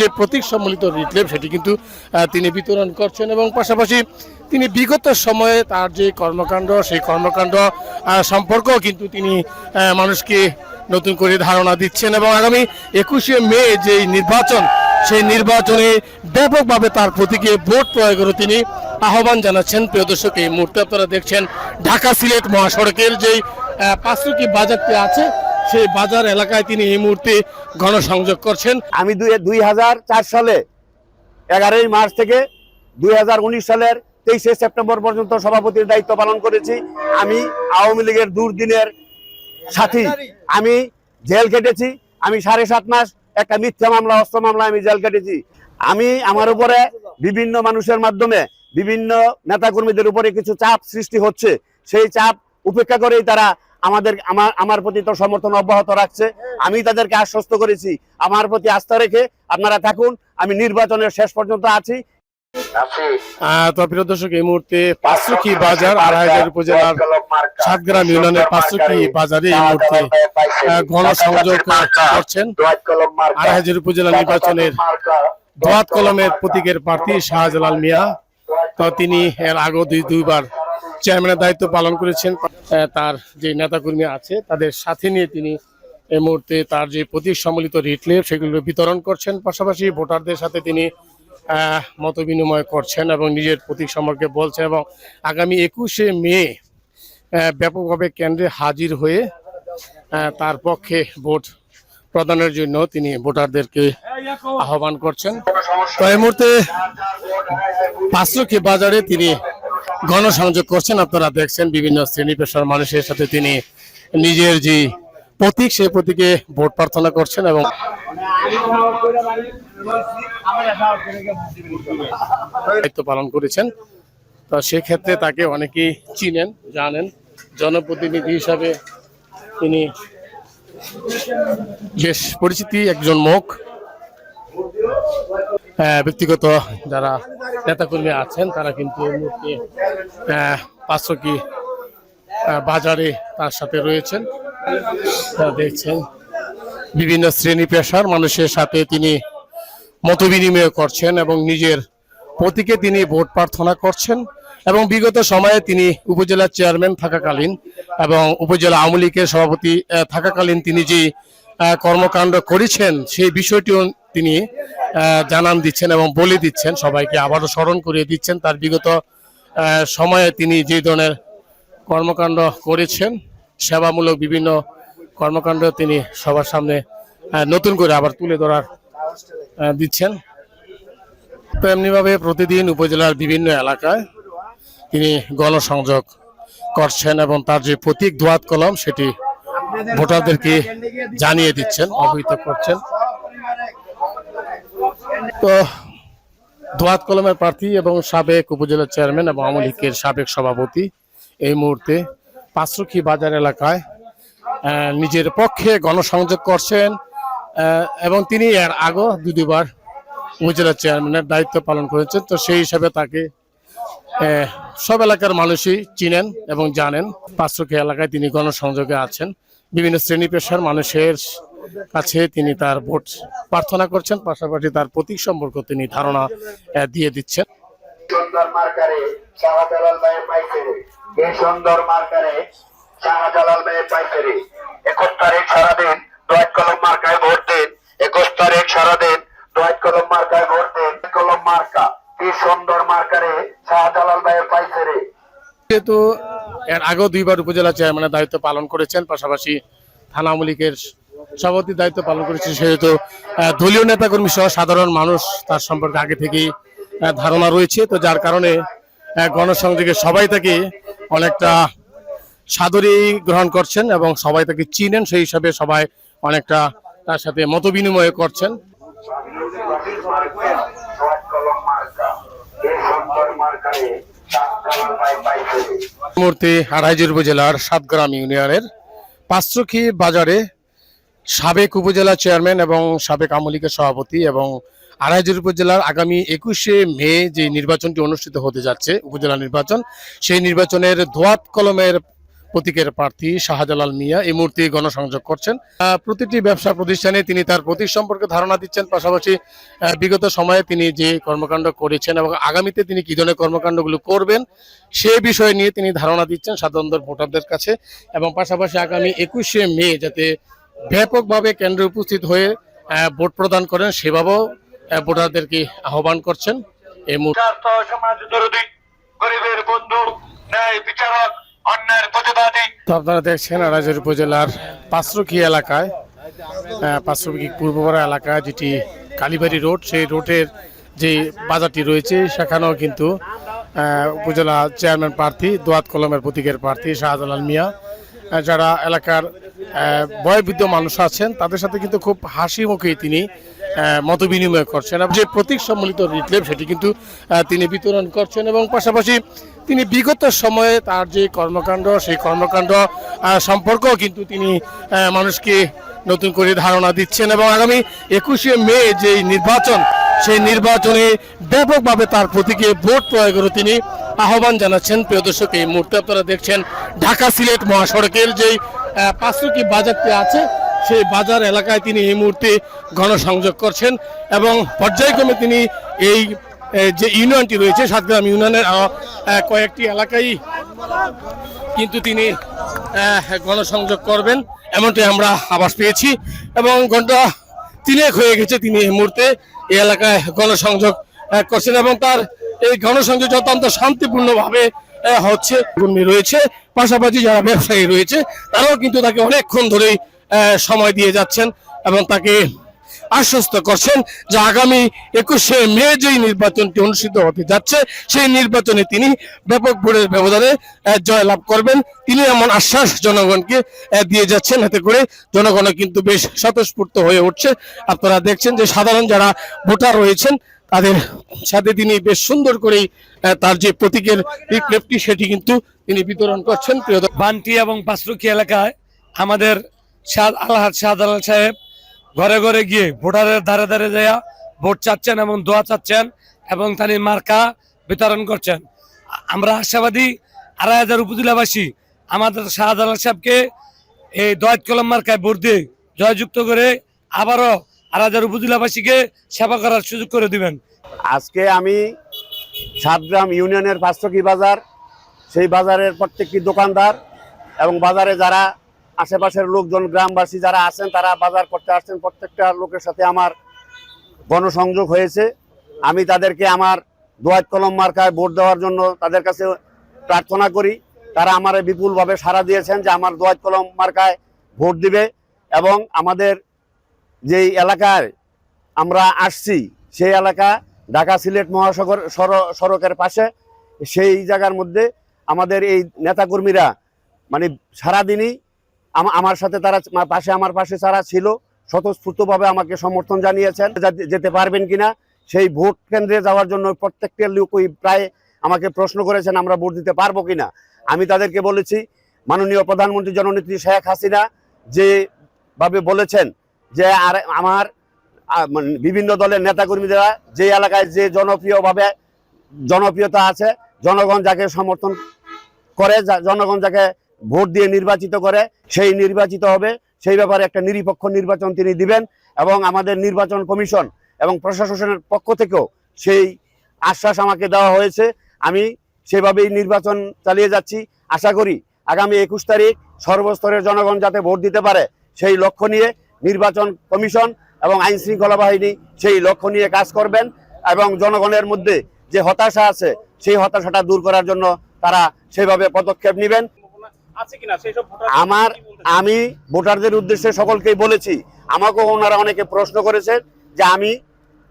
যে প্রতীক সম্মিলিত রিটলেপ সেটি কিন্তু তিনি বিতরণ করছেন এবং পাশাপাশি তিনি বিগত সময়ে তার যে কর্মকাণ্ড, সেই কর্মকাণ্ড সম্পর্কেও কিন্তু তিনি মানুষকে নতুন করে ধারণা দিচ্ছেন এবং আগামী একুশে মে যে নির্বাচন, সেই নির্বাচনে ব্যাপকভাবে তার প্রতীকে ভোট প্রয়োগেরও তিনি আহ্বান জানাচ্ছেন। প্রিয় দর্শক, এই মুহূর্তে আপনারা দেখছেন ঢাকা সিলেট মহাসড়কের যেই পাঁচরুকি বাজারটি আছে সেই বাজার এলাকায় তিনি এই মুহূর্তে গণসংযোগ করছেন। আমি দুই হাজার চার সালে, এগারোই মার্চ থেকে দুই হাজার উনিশ সালের তেইশে সেপ্টেম্বর পর্যন্ত সভাপতির দায়িত্ব পালন করেছি। আমি আওয়ামী লীগের দুর্দিনের সাথী। আমি জেল কেটেছি আমি সাড়ে সাত মাস একটা মিথ্যা মামলা, অস্ত্র মামলা আমি জেল কেটেছি আমি আমার উপরে বিভিন্ন মানুষের মাধ্যমে বিভিন্ন নেতাকর্মীদের উপরে কিছু চাপ সৃষ্টি হচ্ছে। সেই চাপ উপেক্ষা করেই তারা আমাদের আমার আমার প্রতি তো সমর্থন অব্যাহত রাখছে। আমি তাদেরকে আশ্বস্ত করেছি। আমার প্রতি আস্থা রেখে আপনারা থাকুন। আমি নির্বাচনের শেষ পর্যন্ত আছি। আহ, তো প্রিয় দর্শক এই মুহূর্তে পাঁচরুকি বাজার আড়াইহাজার উপজেলার সাতগ্রাম ইউনিয়নের পাঁচরুকি বাজারে এই মুহূর্তে আহ, গণসংযোগ করছেন। আড়াইহাজার উপজেলা নির্বাচনের দোয়াত কলমের প্রতীকের প্রার্থী শাহজালাল মিয়া। তো তিনি এর আগেও দুই দুইবার চেয়ারম্যানের দায়িত্ব পালন করেছেন তার যে নেতাকর্মী আছে, তাদের সাথে নিয়ে তিনি এই মুহূর্তে তার যে প্রতীক সম্মিলিত রিটলেপ সেগুলো বিতরণ করছেন। পাশাপাশি ভোটারদের সাথে তিনি মত বিনিময় করছেন এবং নিজের প্রতীক সম্পর্কে বলছেন এবং আগামী একুশে মে ব্যাপকভাবে কেন্দ্রে হাজির হয়ে তার পক্ষে ভোট প্রদানের জন্য তিনি ভোটারদেরকে আহ্বান করছেন। তো এই মুহূর্তে পাঁচরুখি বাজারে তিনি গণসংযোগ করছেন, আপনারা দেখছেন বিভিন্ন শ্রেণি পেশার মানুষের সাথে তিনি নিজের যে প্রতীক, সেই প্রতীকে ভোট প্রার্থনা করছেন এবং দায়িত্ব পালন করেছেন। তো সেক্ষেত্রে তাকে অনেকেই চিনেন, জানেন। জনপ্রতিনিধি হিসাবে তিনি বেশ পরিচিতি, একজন মুখ। ব্যক্তিগত যারা নেতাকর্মী আছেন, তারা কিন্তু মুহূর্তে পাঁচশোকি বাজারে তার সাথে রয়েছেন। দেখছেন বিভিন্ন শ্রেণি পেশার মানুষের সাথে তিনি মত বিনিময় করছেন এবং নিজের প্রতীকে তিনি ভোট প্রার্থনা করছেন এবং বিগত সময়ে তিনি উপজেলা চেয়ারম্যান থাকাকালীন এবং উপজেলা আওয়ামী লীগের সভাপতি থাকাকালীন তিনি যে কর্মকাণ্ড করেছেন, সেই বিষয়টিও তিনি জানান দিচ্ছেন এবং বলে দিচ্ছেন, সবাইকে আবারও স্মরণ করিয়ে দিচ্ছেন। তার বিগত সময়ে তিনি যে ধরনের কর্মকাণ্ড করেছেন, সেবামূলক বিভিন্ন কর্মকাণ্ড তিনি সবার সামনে নতুন করে আবার তুলে ধরার দিচ্ছেন। তো এমনিভাবে প্রতিদিন উপজেলার বিভিন্ন এলাকায় তিনি গণসংযোগ করছেন এবং তার যে প্রতীক দোয়াত কলম, সেটি ভোটারদেরকে জানিয়ে দিচ্ছেন, অবহিত করছেন। তো দোয়াত কলমের প্রার্থী এবং সাবেক উপজেলা চেয়ারম্যান এবং আওয়ামী লীগের সাবেক সভাপতি এই মুহূর্তে পাঁচরুখি বাজার এলাকায় নিজের পক্ষে গণসংযোগ করছেন এবং তিনি এর দুই দুবার উপজেলা চেয়ারম্যানের দায়িত্ব পালন করেছেন। তো সেই হিসাবে তাকে সব এলাকার মানুষই চিনেন এবং জানেন। পাঁচরুখি এলাকায় তিনি গণসংযোগে আছেন। বিভিন্ন শ্রেণি পেশার মানুষের কাছে তিনি তার ভোট প্রার্থনা করছেন পাশাপাশি তার প্রতীক সম্পর্ক তিনি ধারণা দিয়ে দিচ্ছেন। সুন্দর মার্কারে শাহজালাল ভাইয়ের পাইকারি। এই সুন্দর মার্কারে শাহজালাল ভাইয়ের পাইকারি। একুশ তারিখ সারাদিন দোয়াত কলম মার্কায় ভোট দিন। একুশ তারিখ সারাদিন দোয়াত কলম মার্কায় ভোট দিন। কলম মার্কা কি সুন্দর মার্কারে শাহজালাল ভাইয়ের পাইকারি। যেহেতু এর আগেও দুইবার উপজেলা চেয়ারম্যানের দায়িত্ব পালন করেছেন পাশাপাশি থানা আওয়ামী লীগের সভাপতির দায়িত্ব পালন করেছেন, সেহেতু দলীয় নেতাকর্মী সহ সাধারণ মানুষ তার সম্পর্কে আগে থেকেই ধারণা রয়েছে। তো যার কারণে গণসংযোগে সবাই তাকে অনেকটা সাদরেই গ্রহণ করছেন এবং সবাই তাকে চিনেন, সেই হিসাবে সবাই অনেকটা তার সাথে মত বিনিময় করছেন মুহূর্তে আড়াইজোর উপজেলার সাতগ্রাম ইউনিয়নের পাঁচরুখি বাজারে সাবেক উপজেলা চেয়ারম্যান এবং সাবেক আওয়ামী লীগের সভাপতি এবং আড়াইজোর উপজেলার আগামী একুশে মে যে নির্বাচনটি অনুষ্ঠিত হতে যাচ্ছে, উপজেলা নির্বাচন, সেই নির্বাচনের ধোয়াত কলমের প্রতীকের প্রার্থী শাহজালাল মিয়া এই মুহূর্তে গণসংযোগ করছেন। প্রতিটি ব্যবসা প্রতিষ্ঠানে তিনি তার প্রতীক সম্পর্কে ধারণা দিচ্ছেন, পাশাপাশি বিগত সময়ে তিনি যে কর্মকাণ্ড করেছেন এবং আগামীতে তিনি কি ধরনের কর্মকাণ্ডগুলো করবেন, সে বিষয় নিয়ে তিনি ধারণা দিচ্ছেন সাধারণ ভোটারদের কাছে এবং পাশাপাশি আগামী একুশে মে যাতে ব্যাপকভাবে কেন্দ্রে উপস্থিত হয়ে ভোট প্রদান করেন সেভাবেও ভোটারদেরকে আহ্বান করছেন। এই তো আপনারা দেখছেন আড়াইজোর উপজেলার পাঁচরুকি এলাকায় আহ, পাঁচরুকি পূর্বপাড়া এলাকায় যেটি কালীবাড়ি রোড সেই রোডের যে বাজারটি রয়েছে সেখানেও কিন্তু উপজেলা চেয়ারম্যান প্রার্থী দোয়াত কলমের প্রতীকের প্রার্থী শাহজালাল মিয়া যারা এলাকার বয়োবৃদ্ধ মানুষ আছেন। তাদের সাথে কিন্তু খুব হাসি মুখেই তিনি মত বিনিময় করছেন যে প্রতীক সম্মিলিত রিটলেপ সেটি কিন্তু তিনি বিতরণ করছেন এবং পাশাপাশি তিনি বিগত সময়ে তার যে কর্মকাণ্ড, সেই কর্মকাণ্ড সম্পর্কেও কিন্তু তিনি মানুষকে নতুন করে ধারণা দিচ্ছেন এবং আগামী একুশে মে যে নির্বাচন, সেই নির্বাচনে ব্যাপকভাবে তার প্রতীকে ভোট প্রয়োগেরও তিনি আহ্বান জানাচ্ছেন প্রিয় দর্শক এই মুহূর্তে আপনারা দেখছেন ঢাকা সিলেট মহাসড়কের যেই আহ, পাঁচরুকি বাজারটি আছে সেই বাজার এলাকায় তিনি এই মুহূর্তে গণসংযোগ করছেন এবং পর্যায়ক্রমে তিনি এই যে ইউনিয়নটি রয়েছে সাতগ্রাম ইউনিয়নের কয়েকটি এলাকায় কিন্তু তিনি গণসংযোগ করবেন এমনটাই আমরা আবাস পেয়েছি এবং ঘণ্টা তিনেক হয়ে গেছে তিনি এই মুহূর্তে এই এলাকায় গণসংযোগ করছেন এবং তার এই গণসংযোগ অত্যন্ত শান্তিপূর্ণভাবে হচ্ছে রয়েছে, পাশাপাশি যারা ব্যবসায়ী রয়েছে, তারাও কিন্তু তাকে অনেকক্ষণ ধরেই সময় দিয়ে যাচ্ছেন এবং তাকে আশ্বস্ত করছেন যে আগামী একুশে মে যেই নির্বাচনটি অনুষ্ঠিত হতে যাচ্ছে, সেই নির্বাচনে তিনি ব্যাপক ভোটের ব্যবধানে জয়লাভ করবেন। তিনি এমন আশ্বাস জনগণকে দিয়ে যাচ্ছেন। এতে করে জনগণ কিন্তু বেশ স্বতঃস্ফূর্ত হয়ে উঠছে। আপনারা দেখছেন যে সাধারণ যারা ভোটার রয়েছেন তাদের সাথে তিনি বেশ সুন্দর করেই তার যে প্রতীকের রিপ্লেপটি সেটি কিন্তু তিনি বিতরণ করছেন। প্রিয় বান্টি এবং পাঁচরুকি এলাকায় আমাদের শাহ আলহাজ শাহজালাল সাহেব ঘরে ঘরে গিয়ে ভোটারের ধারে ধারে যাইয়া ভোট চাচ্ছেন এবং দোয়া চাচ্ছেন এবং তানি মার্কা বিতরণ করছেন। আমরা আশাবাদী আড়াই হাজার উপজেলাবাসী আমাদের শাহজালাল সাহেবকে এই দয়াত কলম মার্কায় ভোট দিয়ে জয়যুক্ত করে আবারও আড়াই হাজার উপজেলাবাসীকে সেবা করার সুযোগ করে দিবেন। আজকে আমি সাতগ্রাম ইউনিয়নের পাঁচশকি বাজার, সেই বাজারের প্রত্যেকটি দোকানদার এবং বাজারে যারা আশেপাশের লোকজন, গ্রামবাসী যারা আছেন, তারা বাজার করতে আসছেন, প্রত্যেকটা লোকের সাথে আমার গণসংযোগ হয়েছে। আমি তাদেরকে আমার দোয়াত কলম মার্কায় ভোট দেওয়ার জন্য তাদের কাছে প্রার্থনা করি। তারা আমার বিপুলভাবে সাড়া দিয়েছেন যে আমার দোয়াত কলম মার্কায় ভোট দিবে এবং আমাদের যেই এলাকায় আমরা আসছি, সেই এলাকা ঢাকা সিলেট মহাসাগর সড়- সড়কের পাশে, সেই জায়গার মধ্যে আমাদের এই নেতাকর্মীরা মানে সারাদিনই আমার সাথে তারা পাশে আমার পাশে তারা ছিল, স্বতঃস্ফূর্তভাবে আমাকে সমর্থন জানিয়েছেন। যেতে পারবেন কিনা, সেই ভোট কেন্দ্রে যাওয়ার জন্য প্রত্যেকটা লোকই প্রায় আমাকে প্রশ্ন করেছেন, আমরা ভোট দিতে পারব কিনা। আমি তাদেরকে বলেছি, মাননীয় প্রধানমন্ত্রী জননেত্রী শেখ হাসিনা যেভাবে বলেছেন যে আর আমার মানে বিভিন্ন দলের নেতাকর্মীরা যে এলাকায় যে জনপ্রিয়ভাবে জনপ্রিয়তা আছে, জনগণ যাকে সমর্থন করে জনগণ যাকে ভোট দিয়ে নির্বাচিত করে, সেই নির্বাচিত হবে। সেই ব্যাপারে একটা নিরপেক্ষ নির্বাচন তিনি দিবেন এবং আমাদের নির্বাচন কমিশন এবং প্রশাসনের পক্ষ থেকেও সেই আশ্বাস আমাকে দেওয়া হয়েছে। আমি সেভাবেই নির্বাচন চালিয়ে যাচ্ছি। আশা করি আগামী একুশ তারিখ সর্বস্তরের জনগণ যাতে ভোট দিতে পারে সেই লক্ষ্য নিয়ে নির্বাচন কমিশন এবং আইন শৃঙ্খলা বাহিনী সেই লক্ষ্য নিয়ে কাজ করবেন এবং জনগণের মধ্যে যে হতাশা আছে সেই হতাশাটা দূর করার জন্য তারা সেভাবে পদক্ষেপ নেবেন। আমার আমি ভোটারদের উদ্দেশ্যে সকলকেই বলেছি আমাকেও ওনারা অনেকে প্রশ্ন করেছে যে আমি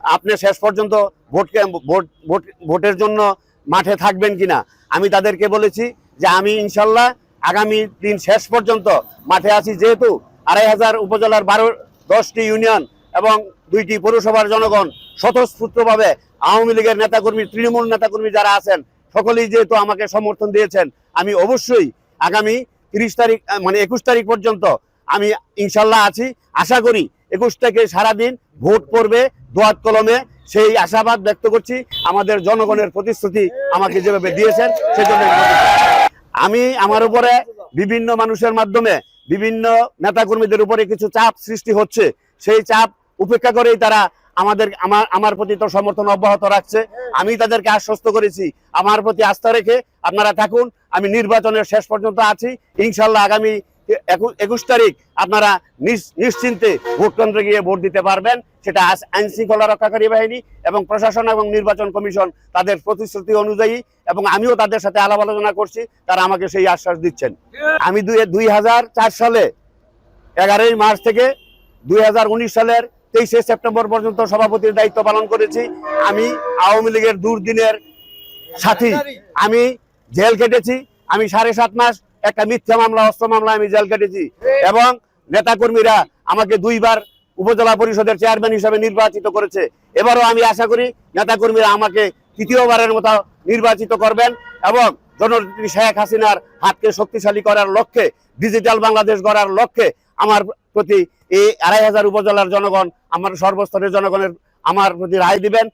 আপনি শেষ পর্যন্ত ভোট ভোট ভোট- ভোটের জন্য মাঠে থাকবেন কিনা? আমি তাদেরকে বলেছি যে আমি ইনশাল্লাহ আগামী দিন শেষ পর্যন্ত মাঠে আছি যেহেতু আড়াই হাজার উপজেলার বারো, দশটি ইউনিয়ন এবং দুইটি পৌরসভার জনগণ স্বতঃস্ফূর্তভাবে আওয়ামী লীগের নেতাকর্মী, তৃণমূল নেতাকর্মী যারা আছেন, সকলেই যেহেতু আমাকে সমর্থন দিয়েছেন, আমি অবশ্যই আগামী তিরিশ তারিখ মানে একুশ তারিখ পর্যন্ত আমি ইনশাল্লাহ আছি। আশা করি একুশ থেকে সারাদিন ভোট পড়বে, দোয়াত কলমে। সেই আশাবাদ ব্যক্ত করছি, আমাদের জনগণের প্রতিশ্রুতি আমাকে যেভাবে দিয়েছেন সেজন্য আমি আমার উপরে বিভিন্ন মানুষের মাধ্যমে বিভিন্ন নেতাকর্মীদের উপরে কিছু চাপ সৃষ্টি হচ্ছে। সেই চাপ উপেক্ষা করেই তারা আমাদের, আমার আমার প্রতি তো সমর্থন অব্যাহত রাখছে। আমি তাদেরকে আশ্বস্ত করেছি। আমার প্রতি আস্থা রেখে আপনারা থাকুন। আমি নির্বাচনের শেষ পর্যন্ত আছি। ইনশাল্লাহ আগামী একুশ তারিখ আপনারা নিশ্চিন্তে ভোট কেন্দ্রে গিয়ে ভোট দিতে পারবেন। সেটা আইন শৃঙ্খলা রক্ষাকারী বাহিনী এবং প্রশাসন এবং নির্বাচন কমিশন তাদের প্রতিশ্রুতি অনুযায়ী এবং আমিও তাদের সাথে আলাপ আলোচনা করছি, তারা আমাকে সেই আশ্বাস দিচ্ছেন। আমি দুই দুই হাজার চার সালে এগারোই মার্চ থেকে দুই হাজার উনিশ সালের তেইশে সেপ্টেম্বর পর্যন্ত সভাপতির দায়িত্ব পালন করেছি। আমি আওয়ামী লীগের দুর্দিনের সাথী। আমি জেল কেটেছি আমি সাড়ে সাত মাস একটা মিথ্যা মামলা, অস্ত্র মামলা আমি জেল কেটেছি এবং নেতাকর্মীরা আমাকে দুইবার উপজেলা পরিষদের চেয়ারম্যান হিসেবে নির্বাচিত করেছে। এবারও আমি আশা করি নেতাকর্মীরা আমাকে তৃতীয়বারের মতো নির্বাচিত করবেন এবং জননেত্রী শেখ হাসিনার হাতকে শক্তিশালী করার লক্ষ্যে, ডিজিটাল বাংলাদেশ গড়ার লক্ষ্যে আমার প্রতি এই আড়াই হাজার উপজেলার জনগণ, আমার সর্বস্তরের জনগণের, আমার প্রতি রায় দিবেন।